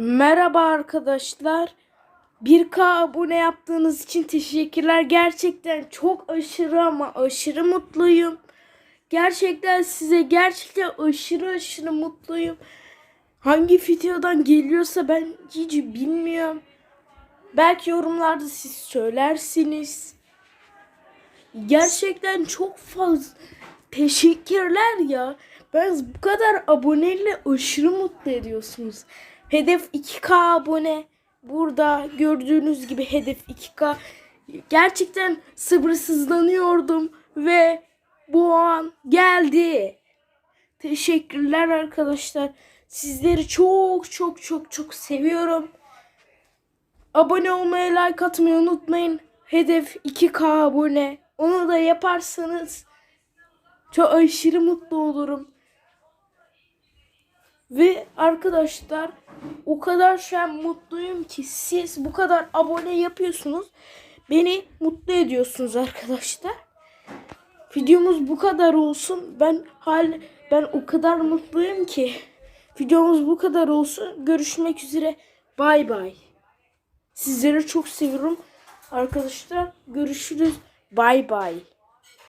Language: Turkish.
Merhaba arkadaşlar. 1K abone yaptığınız için teşekkürler. Gerçekten çok aşırı ama aşırı mutluyum. Gerçekten size gerçekten aşırı aşırı mutluyum. Hangi videodan geliyorsa ben hiç bilmiyorum. Belki yorumlarda siz söylersiniz. Gerçekten çok fazla teşekkürler ya. Ben bu kadar aboneyle aşırı mutlu ediyorsunuz. Hedef 2K abone. Burada gördüğünüz gibi hedef 2K. Gerçekten sabırsızlanıyordum ve bu an geldi. Teşekkürler arkadaşlar. Sizleri çok çok çok çok seviyorum. Abone olmayı, like atmayı unutmayın. Hedef 2K abone. Onu da yaparsanız çok aşırı mutlu olurum. Ve arkadaşlar o kadar şu an mutluyum ki siz bu kadar abone yapıyorsunuz. Beni mutlu ediyorsunuz arkadaşlar. Videomuz bu kadar olsun. Ben hal ben o kadar mutluyum ki. Videomuz bu kadar olsun. Görüşmek üzere. Bay bay. Sizleri çok seviyorum. Arkadaşlar görüşürüz. Bay bay.